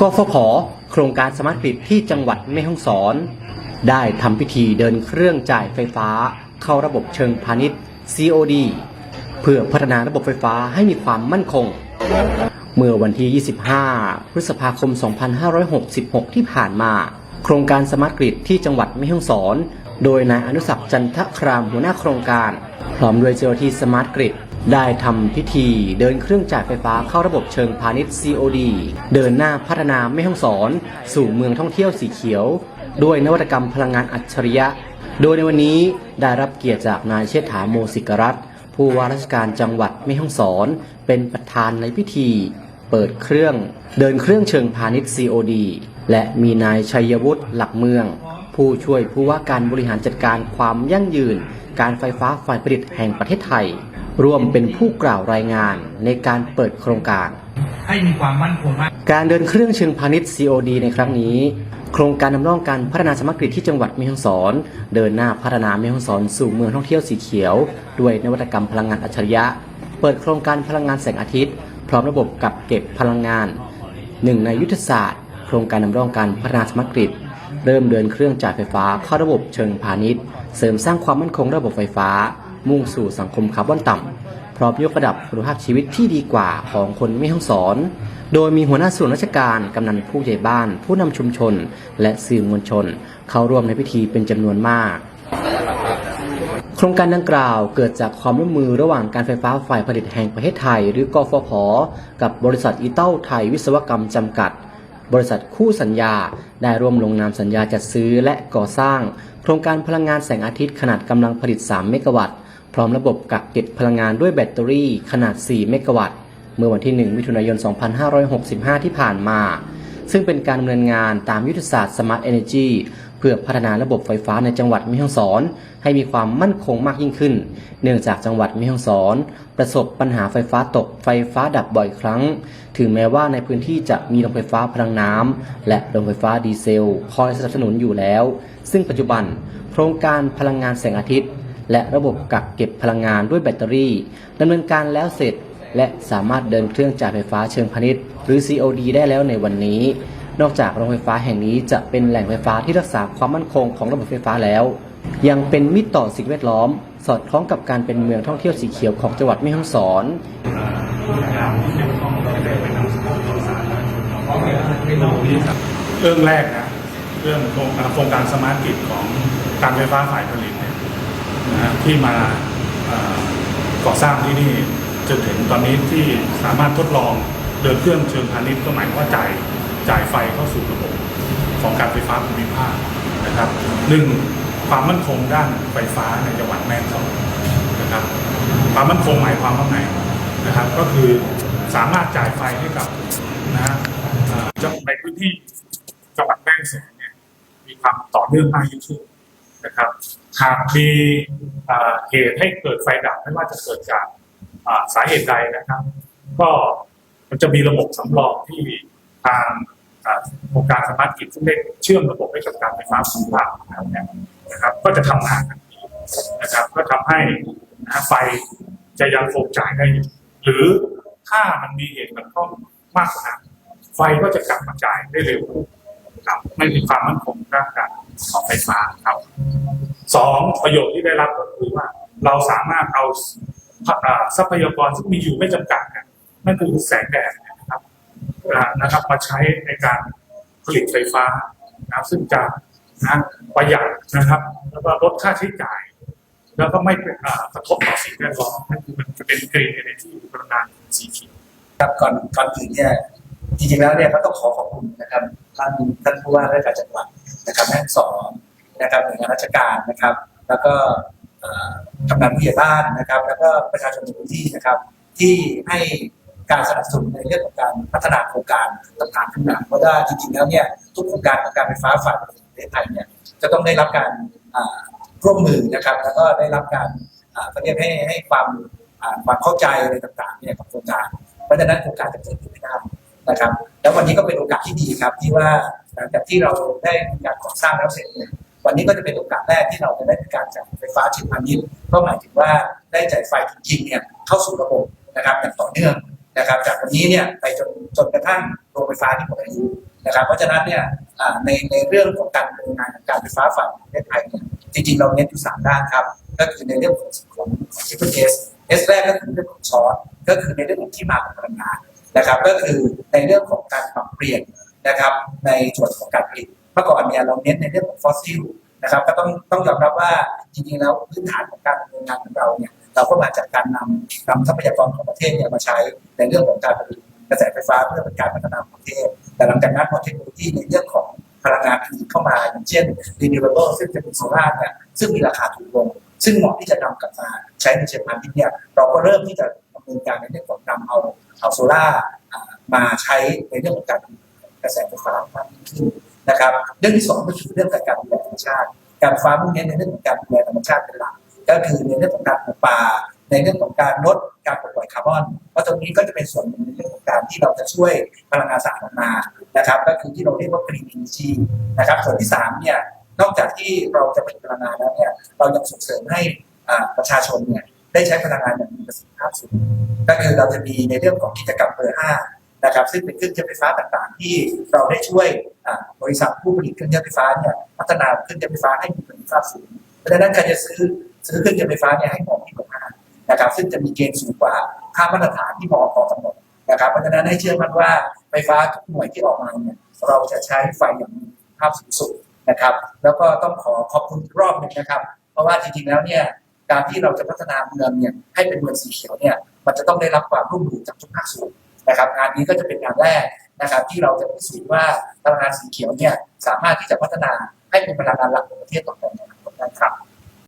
กฟผโครงการสมาร์ทกริดที่จังหวัดแม่ฮ่องสอน ได้ทำพิธีเดินเครื่องจ่ายไฟฟ้า เข้าระบบเชิงพาณิชย์ COD เพื่อพัฒนาระบบไฟฟ้าให้มีความมั่นคง เมื่อวันที่ 25 พฤษภาคม 2566 ที่ผ่านมา โครงการสมาร์ทกริดที่จังหวัดแม่ฮ่องสอน โดยนายอนุสักจันทครามหัวหน้าโครงการ พร้อมด้วยเจ้าหน้าที่สมาร์ทกริด ได้ทำพิธีเดินเครื่องจ่ายไฟฟ้าเข้าระบบเชิงพาณิชย์ COD เดินหน้าพัฒนาแม่ฮ่องสอน สู่เมืองท่องเที่ยวสีเขียว ด้วยนวัตกรรมพลังงานอัจฉริยะ โดยในวันนี้ได้รับเกียรติจากนายเชษฐาโมสิกรัตน์ผู้ว่าราชการจังหวัดแม่ฮ่องสอน เป็นประธานในพิธี เปิดเครื่อง เดินเครื่องเชิงพาณิชย์ COD และมีนายชัยวุฒิหลักเมือง ผู้ช่วยผู้ว่าการบริหารจัดการความยั่งยืน การไฟฟ้าฝ่ายผลิตแห่งประเทศไทย ร่วมเป็นผู้กล่าวรายงานในการเปิดโครงการ ให้มีความมั่นคงมาก การเดินเครื่องเชิงพาณิชย์ COD ในครั้งนี้ โครงการนำร่องการพัฒนาสมัครกิจที่จังหวัดแม่ฮ่องสอน เดินหน้าพัฒนาแม่ฮ่องสอนสู่เมืองท่องเที่ยวสีเขียว ด้วยนวัตกรรมพลังงานอัจฉริยะ เปิดโครงการพลังงานแสงอาทิตย์ พร้อมระบบกักเก็บพลังงานหนึ่งในยุทธศาสตร์ โครงการนำร่องการพัฒนาสมัครกิจเริ่มเดินเครื่องจ่ายไฟฟ้าเข้าระบบเชิงพาณิชย์ เสริมสร้างความมั่นคงระบบไฟฟ้า มุ่งสู่สังคมคาร์บอนต่ำพร้อมยกระดับคุณภาพชีวิตที่ดีกว่าของคนไม่ห้องสอน โดยมีหัวหน้าส่วนราชการ กำนันผู้ใหญ่บ้าน ผู้นำชุมชน และสื่อมวลชน เข้าร่วมในพิธีเป็นจำนวนมาก โครงการดังกล่าวเกิดจากความร่วมมือระหว่างการไฟฟ้าฝ่ายผลิตแห่งประเทศไทย หรือกฟผ กับบริษัทอีเต้าไทยวิศวกรรมจำกัดบริษัทคู่สัญญาได้ร่วมลงนามสัญญาจัดซื้อและก่อสร้าง โครงการพลังงานแสงอาทิตย์ขนาดกำลังผลิต 3 เมกะวัตต์ พร้อมระบบกักเก็บพลังงานด้วยแบตเตอรี่ขนาด 4 เมกะวัตต์ เมื่อวันที่ 1 มิถุนายน 2565 ที่ผ่านมา ซึ่งเป็นการดำเนินงานตามยุทธศาสตร์ Smart Energy เพื่อพัฒนาระบบไฟฟ้าในจังหวัดม่ฮ่องสอน ให้มีความมั่นคงมากยิ่งขึ้น เนื่องจากจังหวัดม่ฮ่องสอน ประสบปัญหาไฟฟ้าตกไฟฟ้าดับบ่อยครั้ง ถึงแม้ว่าในพื้นที่จะมีโรงไฟฟ้าพลังน้ำและโรงไฟฟ้าดีเซล คอยสนับสนุนอยู่แล้ว ซึ่งปัจจุบัน โครงการพลังงานแสงอาทิตย์ และระบบกักเก็บพลังงานด้วยแบตเตอรี่ดำเนินการแล้วเสร็จ และสามารถเดินเครื่องจ่ายไฟฟ้าเชิงพาณิชย์ หรือ COD ได้แล้วในวันนี้ นอกจากโรงไฟฟ้าแห่งนี้จะเป็นแหล่งไฟฟ้าที่รักษาความมั่นคงของระบบไฟฟ้าแล้ว ยังเป็นมิตรต่อสิ่งแวดล้อม สอดคล้องกับการเป็นเมืองท่องเที่ยวสีเขียวของจังหวัดแม่ฮ่องสอนเรื่องแรกนะเรื่องโครงการสมาร์ทกริดของการไฟฟ้าฝ่ายผลิต นะที่มาก่อสร้างที่นี่จนถึงตอนนี้ที่สามารถทดลองเดินเครื่องเชิงพาณิชย์ก็หมายความว่าจ่ายจ่ายไฟเข้าสู่ระบบของการไฟฟ้าภูมิภาคนะครับหนึ่งความมั่นคงด้านไฟฟ้าในจังหวัดแม่ฮ่องสอนนะครับความมั่นคงหมายความว่าไงนะครับ ก็คือสามารถจ่ายไฟให้กับนะฮะในพื้นที่จังหวัดแม่ฮ่องสอนเนี่ยมีความต่อเนื่องมากยิ่งขึ้น นะครับหากมีเหตุให้เกิดไฟดับไม่ว่าจะเกิดจากสาเหตุใดนะครับ ก็มันจะมีระบบสำรองที่ทางโครงการสมาร์ทกิจซึ่งได้เชื่อมระบบให้กับการไฟฟ้าส่วนกลางนะครับ ก็จะทำงานทันทีนะครับ ก็ทำให้นะไฟจะยังคงจ่ายได้อยู่หรือถ้ามันมีเหตุขัดข้องมากกว่านั้นไฟก็จะกลับมาจ่ายได้เร็วครับไม่มีความมั่นคงด้านการ ของไฟฟ้าครับสองประโยชน์ที่ได้รับก็คือว่า เราสามารถเอาทรัพยากรที่มีอยู่ไม่จำกัดนั่นคือแสงแดดนะครับนะครับมาใช้ในการผลิตไฟฟ้านะซึ่งจะนะประหยัดนะครับ แล้วก็ลดค่าใช้จ่าย แล้วก็ไม่กระทบต่อสิ่งแวดล้อมนั่นคือมันจะเป็นกรีนเอเนจีพลังงานสีเขียวครับก่อนก่อนอื่นเนี่ยจริงๆแล้วเนี่ยก็ต้องขอขอบคุณนะครับท่านท่านผู้ว่าราชการจังหวัด นะครับแม่สอนนะครับหน่วยงานราชการนะครับ แล้วก็กำนันผู้ใหญ่บ้านนะครับ แล้วก็ประชาชนในพื้นที่นะครับ ที่ให้การสนับสนุนในเรื่องของการพัฒนาโครงการต่างๆขึ้นมาเพราะว่าจริงๆแล้วเนี่ยทุกโครงการของการไฟฟ้าฝ่ายผลิตในประเทศไทยเนี่ยจะต้องได้รับการร่วมมือนะครับ แล้วก็ได้รับการอ่าเขาเรียกให้ให้ความความเข้าใจอะไรต่างๆเนี่ยกับโครงการเพราะฉะนั้นโครงการจะเกิดขึ้นไม่ได้นะครับ แล้ววันนี้ก็เป็นโอกาสที่ดีครับที่ว่า หลังจากที่เราได้มีการก่อสร้างแล้วเสร็จเนี่ยวันนี้ก็จะเป็นโอกาสแรกที่เราจะได้มีการจ่ายไฟฟ้าเชิงพาณิชย์ก็หมายถึงว่าได้จ่ายไฟจริงๆเนี่ยเข้าสู่ระบบนะครับอย่างต่อเนื่องนะครับ จากวันนี้เนี่ยไปจนจนกระทั่งโรงไฟฟ้าที่หมดอายุนะครับ เพราะฉะนั้นเนี่ยในในเรื่องของการดำเนินงานการไฟฟ้าฝ่ายประเทศไทยเนี่ยจริงๆเราเน้นอยู่สามด้านครับ ก็คือในเรื่องของของของที่เป็นเอสเอสแรกก็คือเรื่องของช้อนก็คือในเรื่องของที่มาของพลังงานนะครับ ก็คือในเรื่องของการปรับเปลี่ยน นะครับในส่วนของการผลิตเมื่อก่อนเนี่ยเราเน้นในเรื่องของฟอสซิลนะครับก็ต้องต้องยอมรับว่าจริงๆแล้วพื้นฐานของการดำเนินงานของเราเนี่ยเราก็มาจากการนำนำทรัพยากรของประเทศเนี่ยมาใช้ในเรื่องของการผลิตกระแสไฟฟ้าเพื่อเป็นการพัฒนาประเทศ แต่หลังจากนั้นพอเทคโนโลยีในเรื่องของพลังงานผลิตเข้ามาอย่างเช่น renewable ซึ่งจะเป็นโซลาร์เนี่ยซึ่งมีราคาถูกลง ซึ่งเหมาะที่จะนำกลับมาใช้ในเชิงพาณิชย์เนี่ยเราก็เริ่มที่จะดำเนินการในเรื่องของนำเอาเอาโซลาร์อ่ามาใช้ในเรื่องของการผลิต กระแสไฟฟ้ามากยิ่งขึ้นนะครับเรื่องที่สองก็คือเรื่องการดูแลธรรมชาติ การฟ้ามุ่งเน้นในเรื่องของการดูแลธรรมชาติเป็นหลักก็คือในเรื่องของการปลูกป่าในเรื่องของการลดการปล่อยคาร์บอนเพราะตรงนี้ก็จะเป็นส่วนหนึ่งในเรื่องของการที่เราจะช่วยพลังงานสะอาดมานะครับ ก็คือที่เราเรียกว่า green energy นะครับ ส่วนที่สามเนี่ยนอกจากที่เราจะผลิตพลังงานแล้วเนี่ยเรายังส่งเสริมให้ประชาชนเนี่ยได้ใช้พลังงานอย่างมีประสิทธิภาพสูงก็คือเราจะมีในเรื่องของกิจกรรมเบอร์ห้า นะครับซึ่งเป็นเครื่องใช้ไฟฟ้าต่างๆ ที่เราได้ช่วยบริษัทผู้ผลิตเครื่องใช้ไฟฟ้าเนี่ยพัฒนาเครื่องใช้ไฟฟ้าให้มีประสิทธิภาพสูงเพราะฉะนั้นใครจะซื้อซื้อเครื่องใช้ไฟฟ้าเนี่ยให้เหมาะที่เบอร์ห้านะครับซึ่งจะมีเกณฑ์สูงกว่าค่ามาตรฐานที่มอกกำหนดนะครับเพราะฉะนั้นให้เชื่อมั่นว่าไฟฟ้าทุกหน่วยที่ออกมาเนี่ยเราจะใช้ไฟอย่างมีภาพสูงสุดนะครับแล้วก็ต้องขอขอบคุณอีกรอบหนึ่งนะครับ เพราะว่าจริงๆแล้วเนี่ยการที่เราจะพัฒนาเมืองเนี่ยให้เป็นเมืองสีเขียวเนี่ยมันจะต้องได้รับความร่วมมือจากทุกภาคส่วน นะครับงานนี้ก็จะเป็นงานแรกนะครับที่เราจะพิสูจน์ว่าพลังงานสีเขียวเนี่ยสามารถที่จะพัฒนาให้เป็นพลังงานหลักของประเทศต่อไปในอนาคตได้ครับ